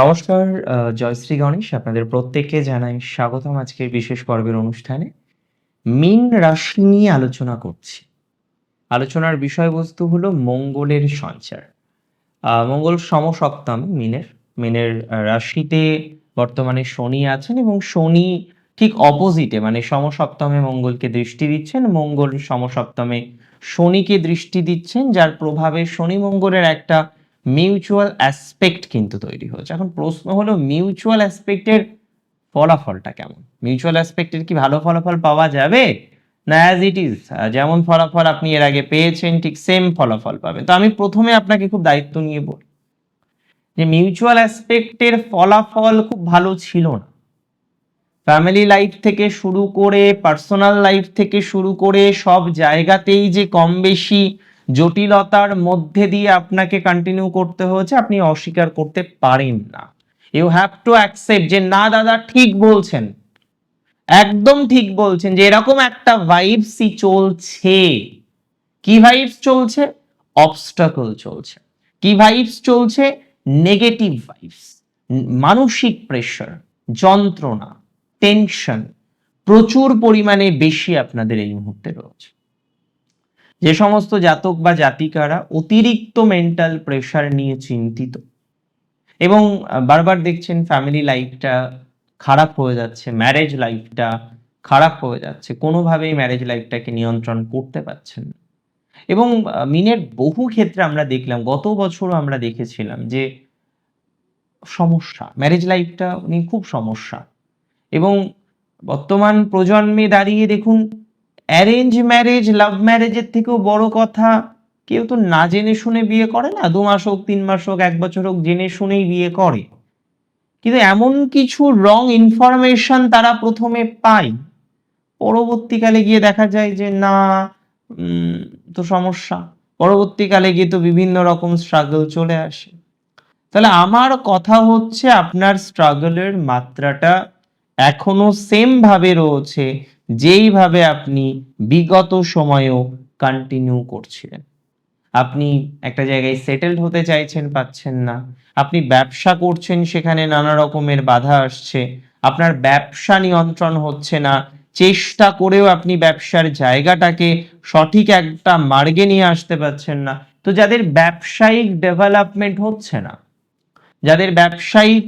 নমস্কার জয়শ্রী গণেশ, আপনাদের প্রত্যেককে জানাই স্বাগতম আজকের বিশেষ পর্বের অনুষ্ঠানে। মিন রাশি নিয়ে আলোচনা করছি। আলোচনার বিষয়বস্তু হলো মঙ্গলের সঞ্চার। মঙ্গল সমসপ্তম মিনের। মিনের রাশিতে বর্তমানে শনি আছেন এবং শনি ঠিক অপোজিটে মানে সমসপ্তমে মঙ্গলকে দৃষ্টি দিচ্ছেন, মঙ্গল সমসপ্তমে শনিকে দৃষ্টি দিচ্ছেন, যার প্রভাবে শনি মঙ্গলের একটা মিউচুয়াল অ্যাসপেক্ট কিন্তু তৈরি হয়েছে। এখন প্রশ্ন হলো, মিউচুয়াল অ্যাসপেক্টের ফলাফলটা কেমন? মিউচুয়াল অ্যাসপেক্টের কি ভালো ফলাফল পাওয়া যাবে? না অ্যাজ ইট ইজ যেমন ফলাফল আপনি এর আগে পেয়েছেন, ঠিক সেম ফলাফল পাবেন। তো আমি প্রথমে আপনাকে খুব দায়িত্ব নিয়ে বলি যে, মিউচুয়াল অ্যাসপেক্টের ফলাফল খুব ভালো ছিল না। ফ্যামিলি লাইফ থেকে শুরু করে, পার্সোনাল লাইফ থেকে শুরু করে, সব জায়গাতেই যে কম বেশি জটিলতার মধ্যে দিয়ে আপনাকে কন্টিনিউ করতে হয়েছে, আপনি অস্বীকার করতে পারেন না। ইউ হ্যাভ টু অ্যাকসেপ্ট যে, না, দাদা, ঠিক বলছেন। একদম ঠিক বলছেন যে, এরকম একটা ভাইবসই চলছে। কি ভাইবস চলছে? অবস্টাকল চলছে। কি ভাইবস চলছে? নেগেটিভ ভাইবস মানসিক প্রেশার যন্ত্রণা টেনশন প্রচুর পরিমাণে বেশি আপনাদের এই মুহূর্তে রয়েছে। যে সমস্ত জাতক বা জাতিকারা অতিরিক্ত মেন্টাল প্রেশার নিয়ে চিন্তিত। এবং বারবার দেখছেন ফ্যামিলি লাইফটা খারাপ হয়ে যাচ্ছে ম্যারেজ লাইফটা খারাপ হয়ে যাচ্ছে, কোনোভাবেই ম্যারেজ লাইফটাকে নিয়ন্ত্রণ করতে পারছেন না। এবং মিনের বহু ক্ষেত্রে আমরা দেখলাম, গত বছরও আমরা দেখেছিলাম যে সমস্যা ম্যারেজ লাইফটা উনি খুব সমস্যা। এবং বর্তমান প্রজন্মে দাঁড়িয়ে দেখুন অ্যারেঞ্জ ম্যারেজ লাভ ম্যারেজের থেকেও বড় কথা, কেউ তো না জেনে শুনে বিয়ে করে না, দু মাস হোক, তিন মাস হোক, এক বছর হোক, জেনে শুনেই বিয়ে করে। কিন্তু এমন কিছু রং ইনফরমেশন তারা প্রথমে পায়। পরবর্তীকালে গিয়ে দেখা যায় যে, না তো সমস্যা। পরবর্তীকালে গিয়ে তো বিভিন্ন রকম স্ট্রাগল চলে আসে। তাহলে আমার কথা হচ্ছে, আপনার স্ট্রাগলের মাত্রাটা এখনও সেম ভাবে রয়েছে যেইভাবে আপনি বিগত সময়েও কন্টিনিউ করছিলেন। আপনি একটা জায়গায় সেটেলড হতে চাইছেন, পাচ্ছেন না। আপনি ব্যবসা করছেন, সেখানে নানা রকমের বাধা আসছে। আপনার ব্যবসা নিয়ন্ত্রণ হচ্ছে না। চেষ্টা করেও আপনি ব্যবসার জায়গাটাকে সঠিক একটা মার্গে নিয়ে আসতে পারছেন না। তো যাদের ব্যবসায়িক ডেভেলপমেন্ট হচ্ছে না, যাদের ব্যবসায়িক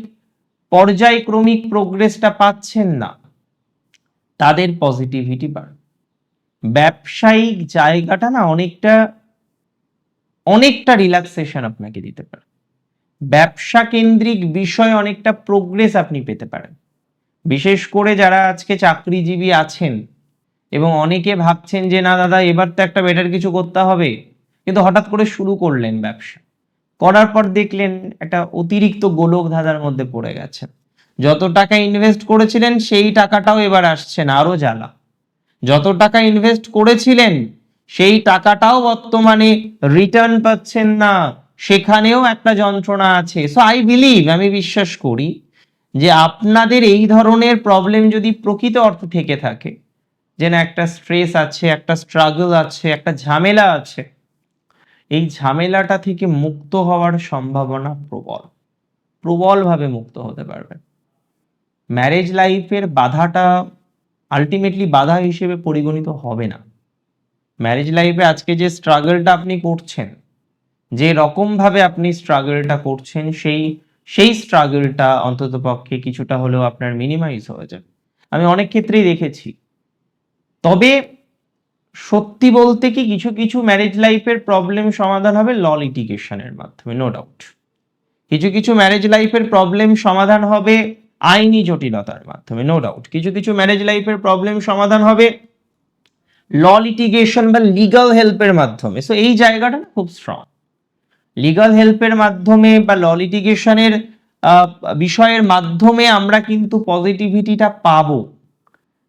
পর্যায়ক্রমিক প্রোগ্রেসটা পাচ্ছেন না। তাদের পজিটিভিটি বাড়বে ব্যবসায়িক জায়গাটা না অনেকটা অনেকটা রিল্যাক্সেশন আপনাকে দিতে পারে। ব্যবসা কেন্দ্রিক বিষয়ে অনেকটা প্রোগ্রেস আপনি পেতে পারেন। বিশেষ করে যারা আজকে চাকরিজীবী আছেন এবং অনেকে ভাবছেন যে, না দাদা, এবার তো একটা বেটার কিছু করতে হবে। কিন্তু হঠাৎ করে শুরু করলেন ব্যবসা। করার পর দেখলেন একটা অতিরিক্ত গোলক ধাঁধার মধ্যে পড়ে গেছেন যত টাকা ইনভেস্ট করেছিলেন, সেই টাকাটাও এবার আসছে না, আরও জ্বালা। যত টাকা ইনভেস্ট করেছিলেন, সেই টাকাটাও বর্তমানে রিটার্ন পাচ্ছেন না। সেখানেও একটা যন্ত্রণা আছে। সো আই বিলিভ আমি বিশ্বাস করি যে আপনাদের এই ধরনের প্রবলেম যদি প্রকৃত অর্থ থেকে থাকে, যে একটা স্ট্রেস আছে, একটা স্ট্রাগল আছে, একটা ঝামেলা আছে এই ঝামেলাটা থেকে মুক্ত হওয়ার সম্ভাবনা প্রবল। প্রবলভাবে মুক্ত হতে পারবেন ম্যারেজ লাইফের বাধাটা আলটিমেটলি বাধা হিসেবে পরিগণিত হবে না। ম্যারেজ লাইফে আজকে যে স্ট্রাগলটা আপনি করছেন, যে রকমভাবে আপনি স্ট্রাগলটা করছেন, সেই সেই স্ট্রাগলটা অন্তত পক্ষে কিছুটা হলেও আপনার মিনিমাইজ হয়ে যাবে। আমি অনেক ক্ষেত্রেই দেখেছি। তবে সত্যি বলতে কি কিছু কিছু ম্যারেজ লাইফের প্রবলেম সমাধান হবে ল লিটিগেশনের মাধ্যমে নো ডাউট কিছু কিছু ম্যারেজ লাইফের প্রবলেম সমাধান হবে আইনি জটিলতার মাধ্যমে নো ডাউট কিছু কিছু ম্যারেজ লাইফের প্রবলেম সমাধান হবে ল লিটিগেশন বা লিগাল হেল্পের মাধ্যমে। সো এই জায়গাটা খুব স্ট্রং লিগাল হেল্পের মাধ্যমে বা ল লিটিগেশনের বিষয়ের মাধ্যমে আমরা কিন্তু পজিটিভিটিটা পাবো।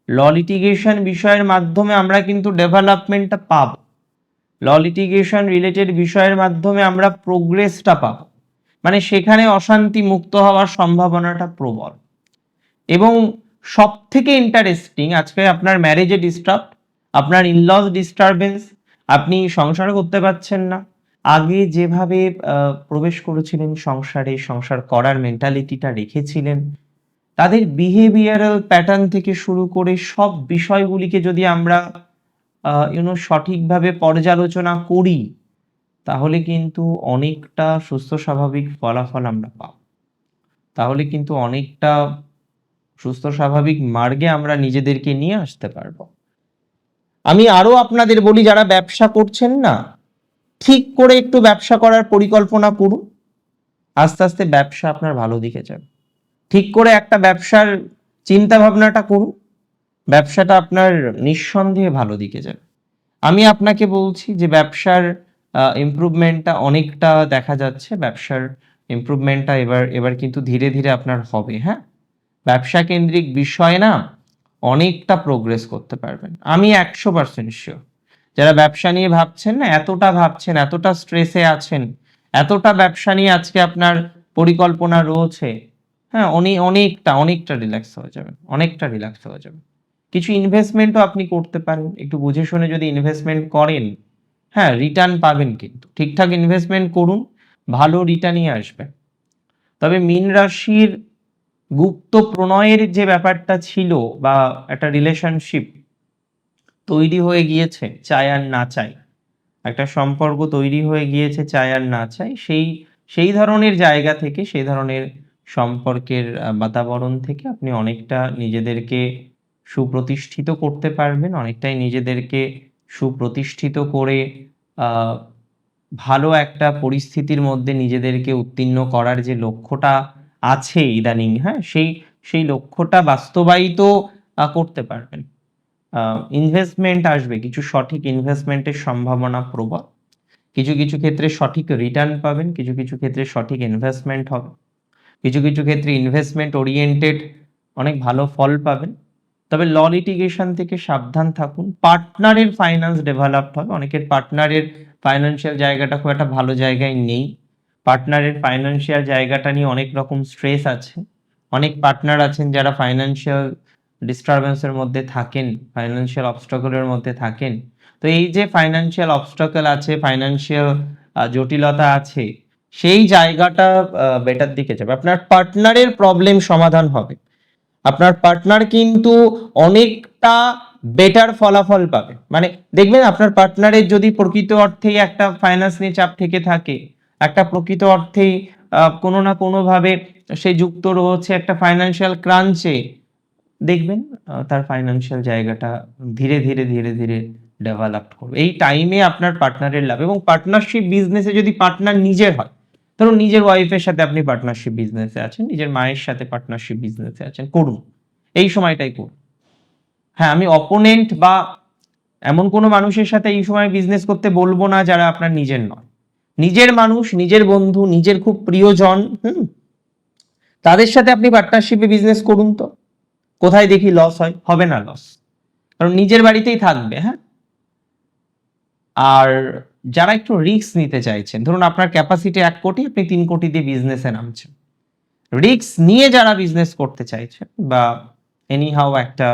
ল লিটিগেশন বিষয়ের মাধ্যমে আমরা কিন্তু ডেভেলপমেন্টটা পাবো। ল লিটিগেশন রিলেটেড বিষয়ের মাধ্যমে আমরা প্রোগ্রেসটা পাবো। মানে সেখানে অশান্তি মুক্ত হওয়ার সম্ভাবনাটা প্রবল। এবং সব থেকে ইন্টারেস্টিং আজকে আপনার ম্যারেজে ডিস্টার্ব আপনার ইনলস ডিস্টারবেন্স আপনি সংসার করতে পারছেন না। আগে যেভাবে প্রবেশ করেছিলেন সংসারে, সংসার করার মেন্টালিটিটা রেখেছিলেন তাদের বিহেভিয়ারাল প্যাটার্ন থেকে শুরু করে সব বিষয়গুলিকে যদি আমরা ইউনো সঠিকভাবে পর্যালোচনা করি, তাহলে কিন্তু অনেকটা সুস্থ স্বাভাবিক ফলাফল আমরা পাব। তাহলে কিন্তু অনেকটা সুস্থ স্বাভাবিক মার্গে আমরা নিজেদেরকে নিয়ে আসতে পারব। আমি আরও আপনাদের বলি, যারা ব্যবসা করছেন না, ঠিক করে একটু ব্যবসা করার পরিকল্পনা করুন। আস্তে আস্তে ব্যবসা আপনার ভালো দিকে যাবে। ঠিক করে একটা ব্যবসার চিন্তা ভাবনাটা করুন। ব্যবসাটা আপনার নিঃসন্দেহে ভালো দিকে যাবে। আমি আপনাকে বলছি যে ব্যবসার ইমপ্রুভমেন্টটা অনেকটা দেখা যাচ্ছে। ব্যবসার ইমপ্রুভমেন্টটা এবার এবার কিন্তু ধীরে ধীরে আপনার হবে হ্যাঁ? ব্যবসা কেন্দ্রিক বিষয় না, অনেকটা প্রোগ্রেস করতে পারবেন। আমি একশো পার্সেন্ট শিওর যারা ব্যবসা নিয়ে ভাবছেন না, এতটা ভাবছেন, এতটা স্ট্রেসে আছেন, এতটা ব্যবসা নিয়ে আজকে আপনার পরিকল্পনা রয়েছে হ্যাঁ অনেক অনেকটা অনেকটা রিল্যাক্স হয়ে যাবেন, অনেকটা রিল্যাক্স হয়ে যাবে কিছু ইনভেস্টমেন্টও আপনি করতে পারেন, একটু বুঝে শুনে যদি ইনভেস্টমেন্ট করেন হ্যাঁ রিটার্ন পাবেন কিন্তু। ঠিকঠাক ইনভেস্টমেন্ট করুন, ভালো রিটার্নই আসবে। তবে মীন রাশির গুপ্ত প্রণয়ের যে ব্যাপারটা ছিল বা একটা রিলেশনশিপ তৈরি হয়ে গিয়েছে, চাই আর না চাই, একটা সম্পর্ক তৈরি হয়ে গিয়েছে, চাই আর না চাই, সেই সেই ধরনের জায়গা থেকে, সেই ধরনের সম্পর্কের বাতাবরণ থেকে আপনি অনেকটা নিজেদেরকে সুপ্রতিষ্ঠিত করতে পারবেন, অনেকটাই নিজেদেরকে সুপ্রতিষ্ঠিত করে ভালো একটা পরিস্থিতির মধ্যে নিজেদেরকে উত্তীর্ণ করার যে লক্ষ্যটা আছে ইদানিং হ্যাঁ? সেই সেই লক্ষ্যটা বাস্তবায়িত করতে পারবেন। ইনভেস্টমেন্ট আসবে, কিছু সঠিক ইনভেস্টমেন্টের সম্ভাবনা প্রবল। কিছু কিছু ক্ষেত্রে সঠিক রিটার্ন পাবেন, কিছু কিছু ক্ষেত্রে সঠিক ইনভেস্টমেন্ট হবে। কিছু কিছু ক্ষেত্রে ইনভেস্টমেন্ট ওরিয়েন্টেড অনেক ভালো ফল পাবেন। তবে ল লিটিগেশন থেকে সাবধান থাকুন। পার্টনারের ফাইন্যান্স ডেভেলপ হবে। অনেকের পার্টনারের ফাইন্যান্সিয়াল জায়গাটা খুব একটা ভালো জায়গায় নেই। পার্টনারের ফাইন্যান্সিয়াল জায়গাটা নিয়ে অনেক রকম স্ট্রেস আছে। অনেক পার্টনার আছেন যারা ফাইন্যান্সিয়াল ডিস্টারবেন্সের মধ্যে থাকেন ফাইন্যান্সিয়াল অবস্ট্রাকলের মধ্যে থাকেন। তো এই যে ফাইন্যান্সিয়াল অবস্ট্রাকল আছে ফাইন্যান্সিয়াল জটিলতা আছে সেই জায়গাটা বেটার দিকে যাবে। আপনার পার্টনারের প্রবলেম সমাধান হবে। আপনার পার্টনার কিন্তু অনেকটা বেটার ফলাফল পাবে। মানে দেখবেন, আপনার পার্টনারের যদি প্রকৃত অর্থেই একটা ফাইন্যান্স নিয়ে চাপ থেকে থাকে, একটা প্রকৃত অর্থেই কোনো না কোনোভাবে সে যুক্ত রয়েছে একটা ফাইন্যান্সিয়াল ক্রাঞ্চে দেখবেন তার ফাইন্যান্সিয়াল জায়গাটা ধীরে ধীরে ধীরে ধীরে ডেভেলপ করবে। এই টাইমে আপনার পার্টনারের লাভ এবং পার্টনারশিপ বিজনেসে যদি পার্টনার নিজের হয় ধরুন, নিজের ওয়াইফের সাথে আপনি পার্টনারশিপ বিজনেসে আছেন, নিজের মায়ের সাথে পার্টনারশিপ বিজনেসে আছেন, করুন। এই সময়টাই করুন। হ্যাঁ আমি অপোনেন্ট বা এমন কোনো মানুষের সাথে এই সময় বিজনেস করতে বলব না যারা আপনার নিজের নয়। নিজের মানুষ, নিজের বন্ধু, নিজের খুব প্রিয়জন, হুম? তাদের সাথে আপনি পার্টনারশিপে বিজনেস করুন তো। কোথায় দেখি লস হয়? হবে না লস কারণ নিজের বাড়িতেই থাকবে হ্যাঁ? আর যারা একটু রিস্ক নিতে চাইছেন, ধরুন আপনার ক্যাপাসিটি এক কোটি, আপনি তিন কোটি দিয়ে বিজনেসে নামছেন। রিস্ক নিয়ে যারা বিজনেস করতে চাইছেন বা এনি হাউ একটা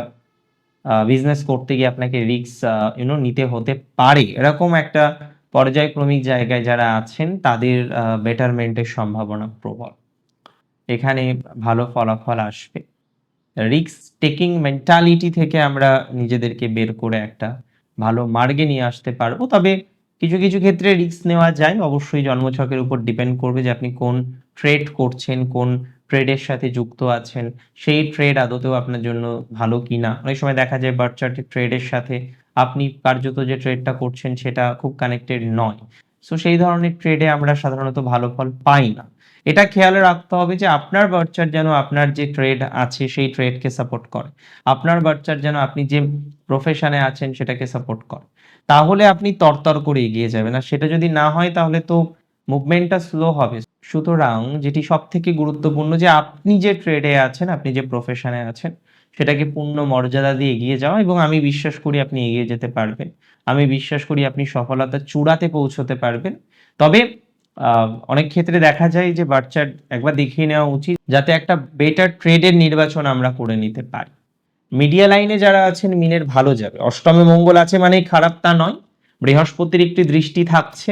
বিজনেস করতে গিয়ে আপনাকে রিস্ক ইউনো নিতে হতে পারে, এরকম একটা পর্যায়ক্রমিক জায়গায় যারা আছেন, তাদের বেটারমেন্টের সম্ভাবনা প্রবল। এখানে ভালো ফলাফল আসবে। রিস্ক টেকিং মেন্টালিটি থেকে আমরা নিজেদেরকে বের করে একটা ভালো মার্গে নিয়ে আসতে পারব। তবে কিছু কিছু ক্ষেত্রে রিস্ক নেওয়া যায়। অবশ্যই জন্মছকের উপর ডিপেন্ড করবে যে আপনি কোন ট্রেড করছেন, কোন ট্রেডের সাথে যুক্ত আছেন। সেই ট্রেড আদতেও আপনার জন্য ভালো কিনা। অনেক সময় দেখা যায় বার্থ চার্টের ট্রেডের সাথে আপনি কার্যত যে ট্রেডটা করছেন সেটা খুব কানেক্টেড নয়। সো সেই ধরনের ট্রেডে আমরা সাধারণত ভালো ফল পাই না। এটা খেয়াল রাখতে হবে যে আপনার বার্থ চার্ট যেন আপনার যে ট্রেড আছে সেই ট্রেডকে সাপোর্ট করে। আপনার বার্থ চার্ট যেন আপনি যে প্রফেশনে আছেন সেটাকে সাপোর্ট করে। তাহলে আপনি তরতর করে এগিয়ে যাবেন। আর সেটা যদি না হয়, তাহলে তো মুভমেন্টটা স্লো হবে। সুতরাং যেটি সব থেকে গুরুত্বপূর্ণ যে আপনি যে ট্রেডে আছেন, আপনি যে প্রফেশনে আছেন, সেটাকে পূর্ণ মর্যাদা দিয়ে এগিয়ে যাওয়া এবং আমি বিশ্বাস করি আপনি এগিয়ে যেতে পারবেন। আমি বিশ্বাস করি আপনি সফলতার চূড়াতে পৌঁছতে পারবেন। তবে অনেক ক্ষেত্রে দেখা যায় যে বাচ্চার একবার দেখিয়ে নেওয়া উচিত, যাতে একটা বেটার ট্রেডের নির্বাচন আমরা করে নিতে পারি। মিডিয়া লাইনে যারা আছেন, মিনের ভালো যাবে। অষ্টমে মঙ্গল আছে মানে খারাপ তা নয়, বৃহস্পতির একটি দৃষ্টি থাকছে।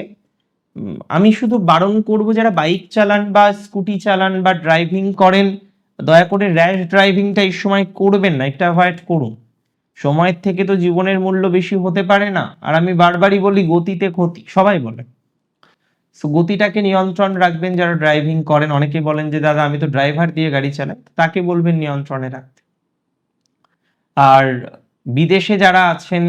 আমি শুধু বারণ করব, যারা বাইক চালান বা স্কুটি চালান বা ড্রাইভিং করেন, দয়া করে র্যাশ ড্রাইভিংটা এই সময় করবেন না, এটা অ্যাভয়েড করুন। সময়ের থেকে তো জীবনের মূল্য বেশি হতে পারে না, আর আমি বারবারই বলি গতিতে ক্ষতি, সবাই বলে। সো গতিটাকে নিয়ন্ত্রণ রাখবেন যারা ড্রাইভিং করেন, অনেকে বলেন যে, দাদা, আমি তো ড্রাইভার দিয়ে গাড়ি চালাই। তাকে বলবেন নিয়ন্ত্রণে রাখতে। আর বিদেশে যারা আছেন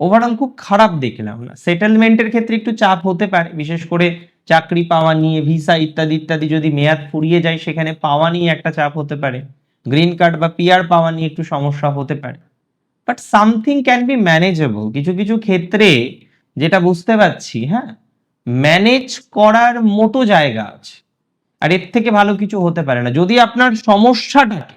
ওভারঅল খুব খারাপ দেখলাম না। সেটেলমেন্টের ক্ষেত্রে একটু চাপ হতে পারে, বিশেষ করে চাকরি পাওয়া নিয়ে ভিসা ইত্যাদি ইত্যাদি যদি মেয়াদ ফুরিয়ে যায়, সেখানে পাওয়া নিয়ে একটা চাপ হতে পারে। গ্রিন কার্ড বা পিয়ার পাওয়া নিয়ে একটু সমস্যা হতে পারে। But something can be manageable কিছু কিছু ক্ষেত্রে যেটা বুঝতে পারছি হ্যাঁ ম্যানেজ করার মতো জায়গা আছে। আর এর থেকে ভালো কিছু হতে পারে না। যদি আপনার সমস্যাটাকে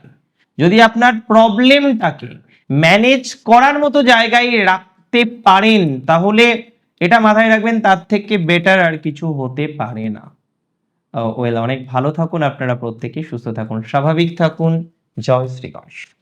যদি আপনার প্রবলেমটাকে ম্যানেজ করার মতো জায়গায় রাখতে পারেন, তাহলে এটা মাথায় রাখবেন তার থেকে বেটার আর কিছু হতে পারে না। ওয়েল অনেক ভালো থাকুন আপনারা প্রত্যেকে, সুস্থ থাকুন, স্বাভাবিক থাকুন। জয় শ্রী